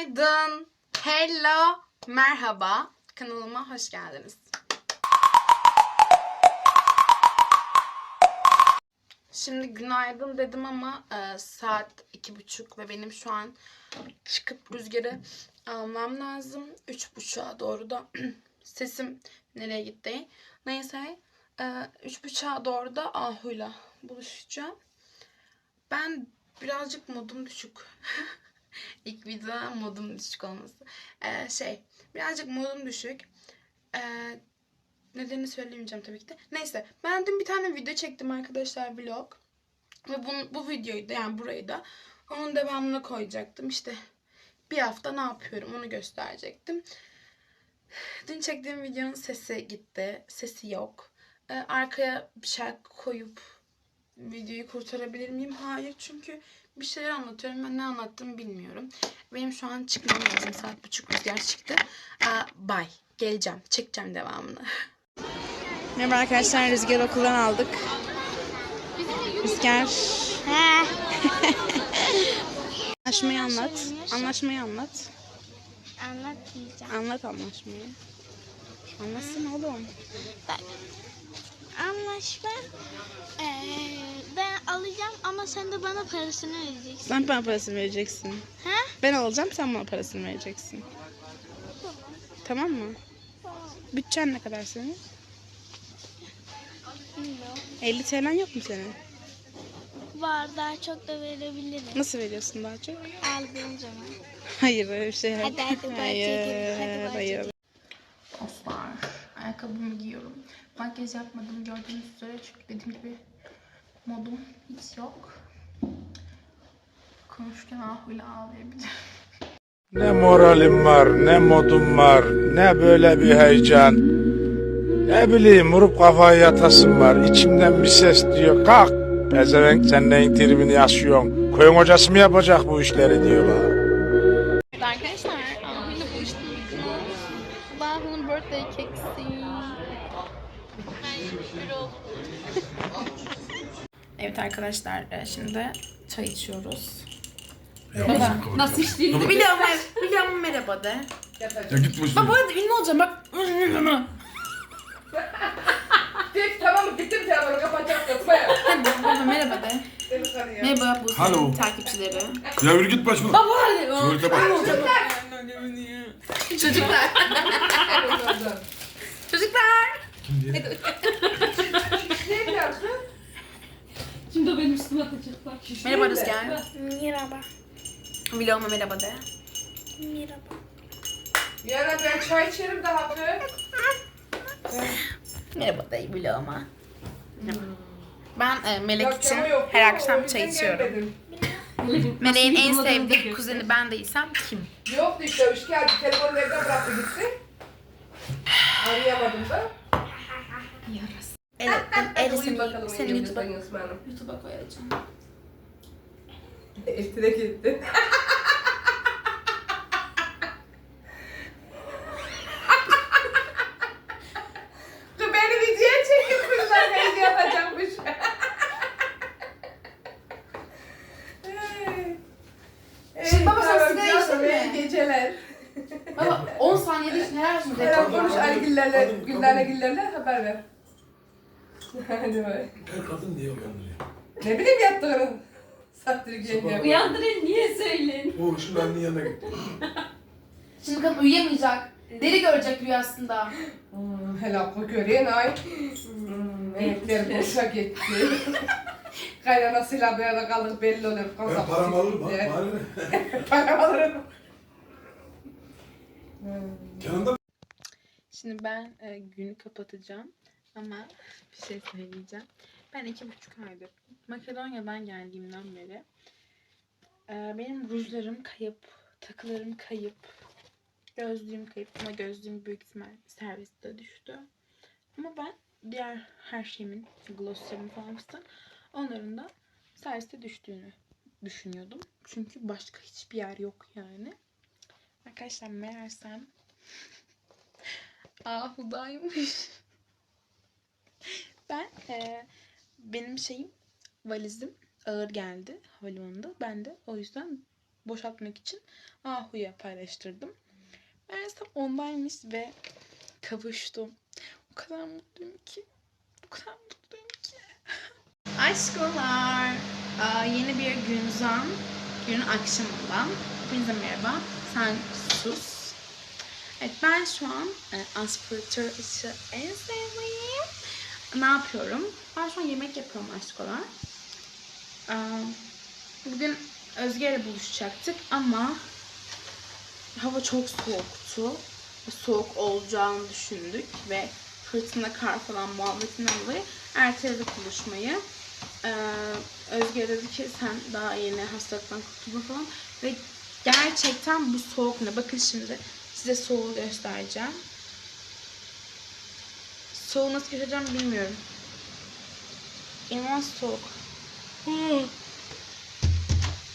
Günaydın. Hello. Merhaba. Kanalıma hoş geldiniz. Şimdi günaydın dedim ama e, saat iki buçuk ve benim şu an çıkıp rüzgarı almam lazım. Üç buçuğa doğru da sesim nereye gitti? Neyse e, üç buçuğa doğru da Ahu'yla buluşacağım. Ben birazcık modum düşük. İlk videoda modum düşük olması. Ee, şey, birazcık modum düşük. Ee, nedenini söyleyemeyeceğim tabii ki de. Neyse, ben dün bir tane video çektim arkadaşlar vlog. Ve bu, bu videoyu da yani burayı da onun devamına koyacaktım. İşte bir hafta ne yapıyorum onu gösterecektim. Dün çektiğim videonun sesi gitti. Sesi yok. Ee, arkaya bir şarkı koyup videoyu kurtarabilir miyim? Hayır çünkü bir şeyler anlatıyorum ve ne anlattığımı bilmiyorum. Benim şu an çıkmam lazım. Saat buçuk rüzgar çıktı. Aa, bye. Geleceğim. Çekeceğim devamını. Merhaba arkadaşlar. Rüzgar okuldan aldık. Rüzgar. Anlaşmayı anlat. Anlaşmayı anlat. Anlatmayacağım. Anlat anlaşmayı. Anlatsın oğlum. Anlaşma eee, ben alacağım ama sen de bana parasını ödeyeceksin. Sen bana parasını vereceksin. Ha? Ben alacağım sen bana parasını vereceksin. Tamam mı? Bütçen ne kadar senin? Bilmiyorum. 50 TL'n yok mu senin? Var daha çok da verebilirim. Nasıl veriyorsun daha çok? Aldığım zaman. Hayır öyle bir şey yok. Hadi hadi bahçeye gidelim. Hadi bahçeye hayır. Dostlar, ayakkabımı giyiyorum. Makyaj yapmadım gördüğünüz üzere çünkü dediğim gibi modum hiç yok. Konuşurken ahuyla ağlayabilirim. Ne moralim var, ne modum var, ne böyle bir heyecan. Ne bileyim vurup kafayı yatasım var. İçimden bir ses diyor kalk. Pezevenk sen neyin tribini yaşıyorsun. Koyun hocası mı yapacak bu işleri diyorlar. Evet arkadaşlar, e, şimdi çay içiyoruz. Nasıl içtiğini biliyorum. Biliyorum merhaba de. Ya git başına. Bu arada ünlü olacağım bak. Peki tamam bittim telefonu kapatacak yoksa ya. Merhaba merhaba de. Merhaba bu Hello. takipçileri. Ya yürü git başına. Baba hadi. Tuvalete bak. Çocuklar. Çocuklar. Ne diyorsun? Şimdi benim üstüme atacaklar. Merhaba Rüzgar. Merhaba. Vloguma merhaba de. Merhaba. Yarın ben çay içerim daha kız. Merhaba de vloguma. Ben e, Melek için her O akşam çay içiyorum. Meleğin en sevdiği kuzeni ben değilsem kim? Yoktu işte hoş geldi. Telefonu evde bıraktı gitti. Arayamadım da. Evet, Hadi Elis'in uyu bakalım. senin YouTube'a Osman'ım? YouTube'a koyacağım. Elti de gitti. Dur beni videoya çekin kızlar. Beni yapacakmış. Şimdi baba sen sigara canım, içtin mi? iyi Geceler. Baba 10 saniyede işte neler yapıyorsun? Selam konuş Aygüllerle, Güllerle Güllerle haber ver. Hadi bay. Ben kadın niye uyandırıyor? Ne bileyim yattığını. Sattır geliyor. Uyandırın niye söyleyin? O şimdi annenin yanına gitti. Şimdi kadın uyuyamayacak. Deri görecek rüyasında. Hmm, helal bu göreyim ay. Hmm, Emekler boşa gitti. Kaynanasıyla bir arada kaldık belli olur. Ben paramı alırım ha. Bari ne? Param alırım. Yanında Şimdi ben e, günü kapatacağım ama bir şey söyleyeceğim. Ben iki buçuk aydır Makedonya'dan geldiğimden beri e, benim rujlarım kayıp, takılarım kayıp, gözlüğüm kayıp ama gözlüğüm büyük ihtimal serviste düştü. Ama ben diğer her şeyimin, glosslarım falan filan onların da serviste düştüğünü düşünüyordum. Çünkü başka hiçbir yer yok yani. Arkadaşlar meğersem Ahudaymış. Ben e, benim şeyim valizim ağır geldi havalimanında. Ben de o yüzden boşaltmak için Ahu'ya paylaştırdım. Meğersem ondaymış ve kavuştum. O kadar mutluyum ki. O kadar mutluyum ki. Aşkolar. Aa, yeni bir günden, günün akşamından. Hepinize merhaba. Sen sus. Evet ben şu an e, aspiratör ışığı en sevdiğim. Ne yapıyorum? Ben şu an yemek yapıyorum aşkolar. Aa, Bugün Özge ile buluşacaktık ama hava çok soğuktu. Soğuk olacağını düşündük ve fırtına kar falan muhabbetinden dolayı erteledik buluşmayı. Ee, Özge dedi ki sen daha yeni hastalıktan kurtuldun falan ve gerçekten bu soğuk ne? Bakın şimdi size soğuğu göstereceğim. Soğuğu nasıl göstereceğim bilmiyorum. İnanılmaz soğuk. Hmm.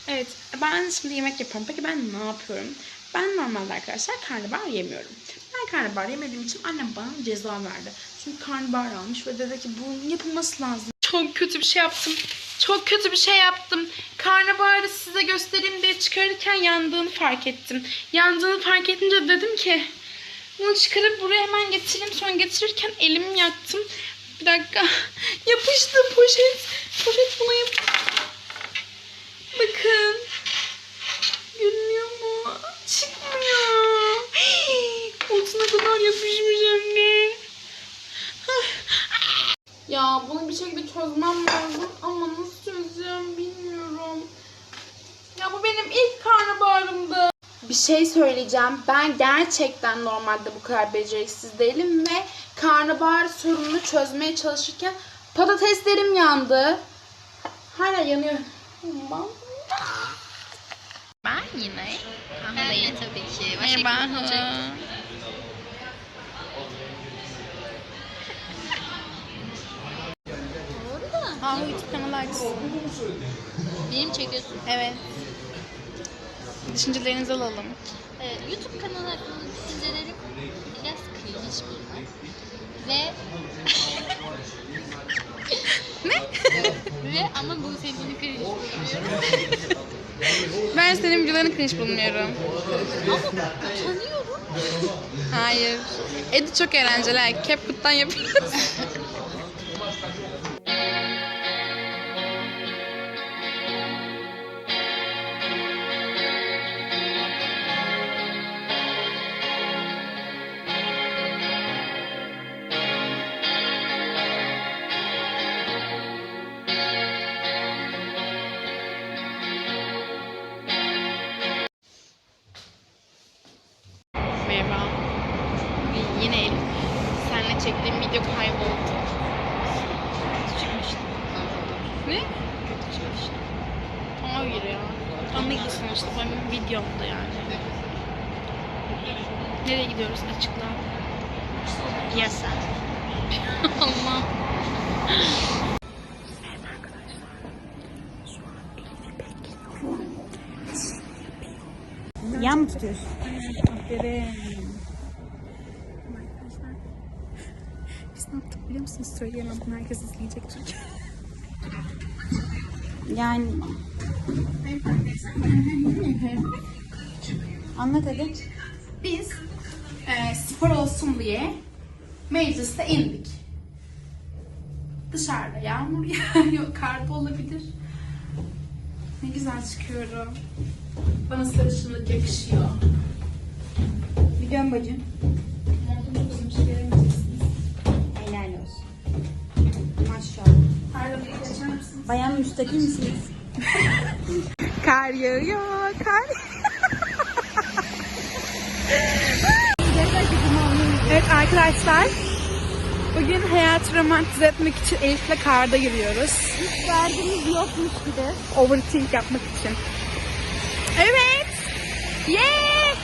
Evet, ben şimdi yemek yapıyorum. Peki ben ne yapıyorum? Ben normalde arkadaşlar karnabahar yemiyorum. Ben karnabahar yemediğim için annem bana ceza verdi. Çünkü karnabahar almış ve dedi ki bunun yapılması lazım. Çok kötü bir şey yaptım. Çok kötü bir şey yaptım. Karnabaharı size göstereyim diye çıkarırken yandığını fark ettim. Yandığını fark edince dedim ki bunu çıkarıp buraya hemen getireyim. Sonra getirirken elimi yaktım. Bir dakika. Yapıştı poşet. Poşet buna yap. Bakın. Görünüyor mu? Çıkmıyor. Otuna kadar yapışmış hem de. Ya bunu bir şekilde çözmem lazım ama nasıl çözeceğim bilmiyorum. Ya bu benim ilk karnabaharımdı. Bir şey söyleyeceğim. Ben gerçekten normalde bu kadar beceriksiz değilim ve karnabahar sorununu çözmeye çalışırken patateslerim yandı. Hala yanıyor. Ben yine. Ben tabii ki. Merhaba. Aa, YouTube kanalı açsın. Benim çekiyorsun. Evet. Düşüncelerinizi alalım. Ee, YouTube kanalı hakkında düşüncelerim biraz cringe bunlar. Ve Ne? ve ama bu sevgili cringe buluyorum. Ben senin videolarını cringe bulmuyorum. Ama utanıyorum. Hayır. Edi çok eğlenceli. CapCut'tan yapıyoruz. Yan mı tutuyorsun? Aferin. Biz ne yaptık biliyor musunuz? Söyleyemem. Herkes izleyecek çünkü. Yani anlat hadi. Biz e, spor olsun diye mecliste indik. Dışarıda yağmur yağıyor, kar da olabilir. Ne güzel çıkıyorum. Bana sarışınlık yakışıyor. Bir dön bacım. Montumu bozmuş göremeyeceksiniz. Helal olsun. Maşallah. Pardon, bir geçer misiniz? Bayan müstakil misiniz? Kar yağıyor, kar. evet arkadaşlar. Bugün hayatı romantize etmek için Elif'le karda yürüyoruz. Hiç derdimiz yokmuş gibi. Overthink yapmak için. Evet. Yeah.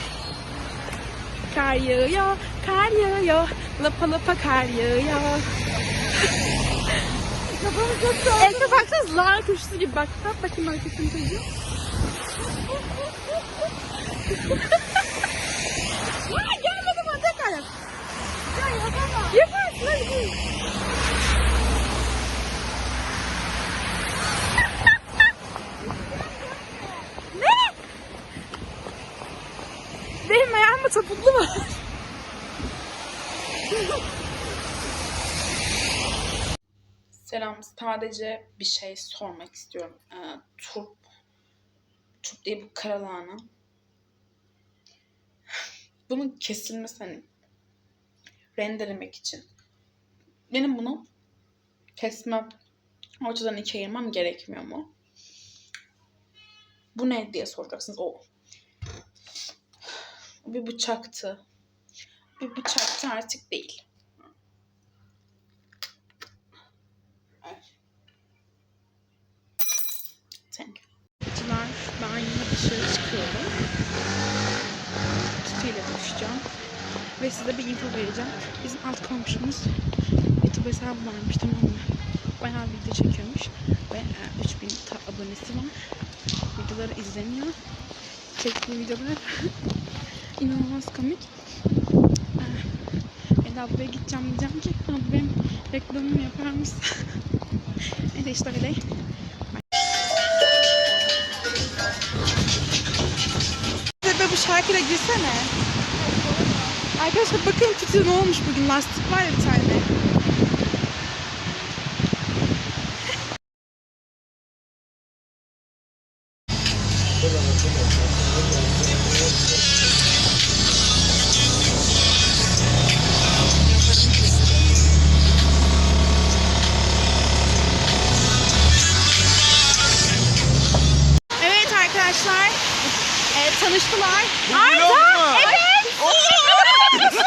Kar yağıyor, kar yağıyor. Lapa lapa kar yağıyor. Kafamız çok soğuk. Efe baksanız lar kuşusu gibi bak. Bak bakayım arkasını çocuğu. ne? Benim ayağımda topuklu var. Selam. Sadece bir şey sormak istiyorum. Ee, turp. Turp diye bu karalahana. Bunun kesilmesi hani rendelemek için benim bunu kesmem, ortadan ikiye ayırmam gerekmiyor mu? Bu ne diye soracaksınız. O. Bir bıçaktı. Bir bıçaktı artık değil. Thank you. Ben yine dışarı çıkıyorum. Tutuyla buluşacağım. Ve size bir info vereceğim. Bizim alt komşumuz YouTube hesabı varmış tamam mı? Bayağı video çekiyormuş. Ve e, 3000 ta- abonesi var. Videoları izleniyor. Çektiği videolar inanılmaz komik. E, Eda ablaya gideceğim diyeceğim ki abi benim reklamımı yapar mısın? evet işte öyle. Size bu şarkıyla girsene. Arkadaşlar bakın tutuyor ne olmuş bugün lastik var ya bir tane. Tanıştılar. Arda! Evet!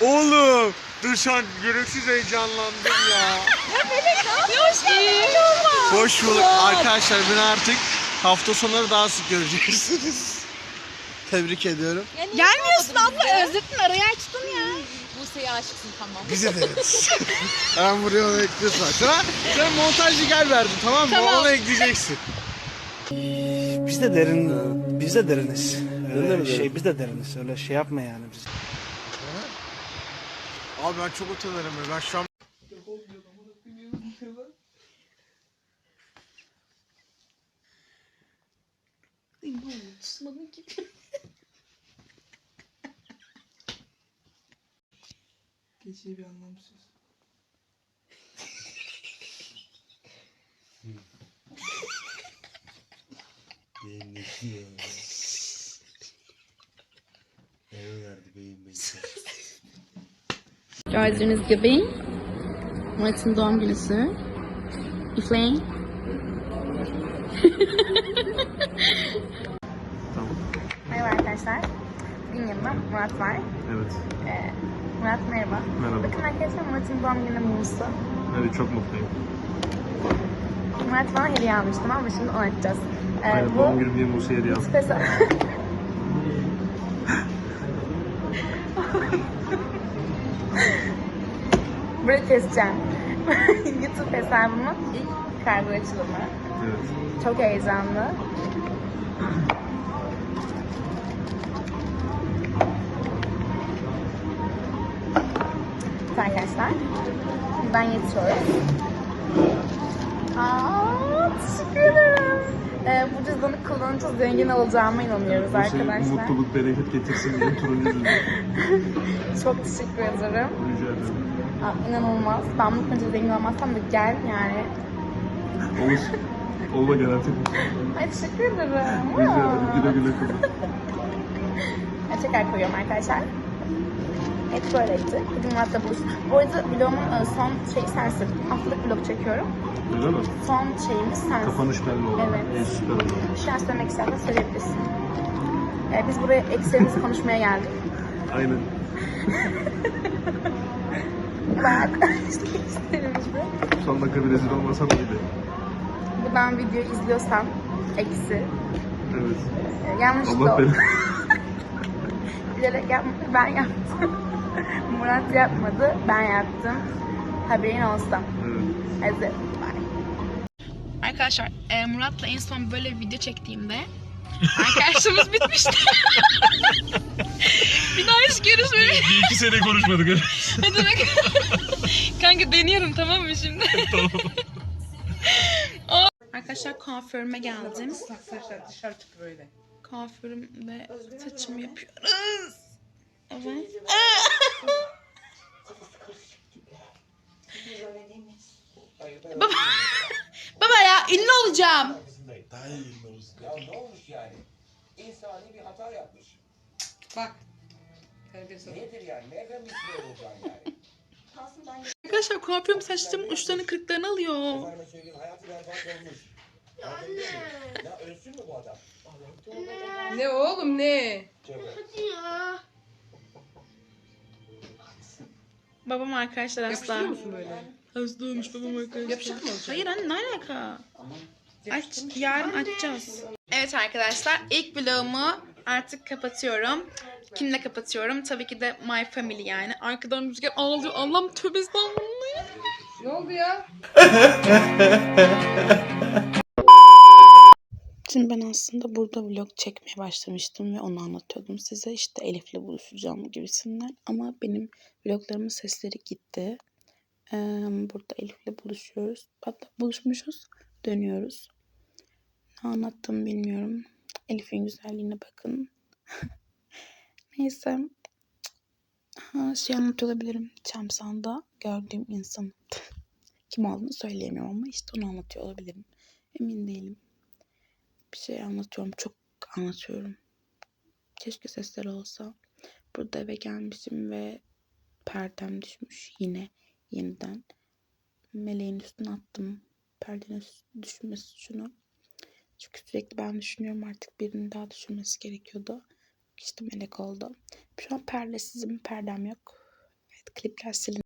Oğlum dur şu an gereksiz heyecanlandım ya. Hoş geldin. Hoş bulduk. Arkadaşlar beni artık hafta sonları daha sık göreceksiniz. Tebrik ediyorum. Gelmiyorsun abla özledin arayı açtın ya. Bize deriz. Hemen buraya onu ekliyorsun. Sana, sana montajcı gel verdim tamam mı? Onu ekleyeceksin. Biz de derin, biz de deriniz. Öyle şey, biz de deriniz. Öyle şey yapma yani biz. Abi ben çok utanırım. ya. Ben şu an Geçiyi bir anlamsız. Gördüğünüz gibi Murat'ın doğum günüsü. Üfleyin. Merhaba arkadaşlar. Bugün yanımda Murat var. Evet. Ee, Murat merhaba. Merhaba. Bakın arkadaşlar Murat'ın doğum günü mumusu. Evet çok mutluyum. Murat bana hediye almış tamam mı? Şimdi onu açacağız. Ee, bu günüm diye Musa hediye aldım. Pesa. Burayı keseceğim. YouTube hesabımın ilk kargo açılımı. Evet. Çok heyecanlı. Arkadaşlar, ben yetiyoruz. Teşekkür. Ee, bu cüzdanı kullanınca zengin olacağıma inanıyoruz arkadaşlar. Mutluluk, bereket getirsin diye turuncu cüzdan. Çok teşekkür ederim. Rica ederim. Aa, inanılmaz. Ben mutlaka zengin olmazsam da gel yani. Olur. Olma garanti. Ay teşekkür ederim. Rica ederim. Güle güle kullan. Tekrar koyuyorum arkadaşlar. Evet böyleydi. Bugün Murat'la buluş. Bu arada vlogumun e, son şeyi sensin. Haftalık vlog çekiyorum. Öyle mi? Son şeyimiz sensin. Kapanış belli oldu. Evet. İyi süper oldu. Bir şey söylemek istersen söyleyebilirsin. Ee, biz buraya eksilerimizi konuşmaya geldik. Aynen. Konuştuk eksilerimizi. Son dakika bir rezil olmasam iyiydi. Buradan video izliyorsan eksi. Evet. Ee, yanlışlıkla Allah oldu. beni. Bilerek yapmadı, ben yaptım. Murat yapmadı, ben yaptım. Haberin olsun. Evet. Hadi bye. Arkadaşlar e, Murat'la en son böyle bir video çektiğimde arkadaşlığımız bitmişti. bir daha hiç görüşmedik. Bir iki sene konuşmadık. Ne demek? Kanka deniyorum tamam mı şimdi? tamam. Arkadaşlar kuaförüme geldim. Saçlar dışarı çıktı böyle. Kuaförümde saçımı yapıyoruz. Baba, baba ya ünlü olacağım. Daha iyi ünlü olursun. Ya ne olmuş yani? İnsani bir hata yapmış. Bak. Nedir yani? Nereden bir şey olacaksın yani? Arkadaşlar kuaförüm saçlarımın uçlarını kırklarını alıyor. Efendime söyleyeyim hayatı berbat olmuş. Anne. Ya ölsün mü bu adam? Ne oğlum ne? Tövbe. Hadi ya. Babam arkadaşlar Yapıştırıyor asla. musun böyle? Hızlı olmuş babam arkadaşlar. Yapışık mı olacak? Hayır anne ne alaka? Aç, yarın açacağız. Evet arkadaşlar ilk vlogumu artık kapatıyorum. Kimle kapatıyorum? Tabii ki de My Family yani. Arkadan rüzgar ağlıyor. Allah'ım tövbe estağfurullah. Ne oldu ya? Şimdi ben aslında burada vlog çekmeye başlamıştım ve onu anlatıyordum size. İşte Elif'le buluşacağım gibisinden. Ama benim vloglarımın sesleri gitti. Ee, burada Elif'le buluşuyoruz. Hatta buluşmuşuz. Dönüyoruz. Ne anlattım bilmiyorum. Elif'in güzelliğine bakın. Neyse. Ha, şey anlatıyor olabilirim. Çamsan'da gördüğüm insan. Kim olduğunu söyleyemiyorum ama işte onu anlatıyor olabilirim. Emin değilim bir şey anlatıyorum. Çok anlatıyorum. Keşke sesler olsa. Burada eve gelmişim ve perdem düşmüş yine yeniden. Meleğin üstüne attım. Perdenin düşmesi şunu. Çünkü sürekli ben düşünüyorum artık birinin daha düşürmesi gerekiyordu. İşte melek oldu. Şu an perdesizim. Perdem yok. Evet klipler silin.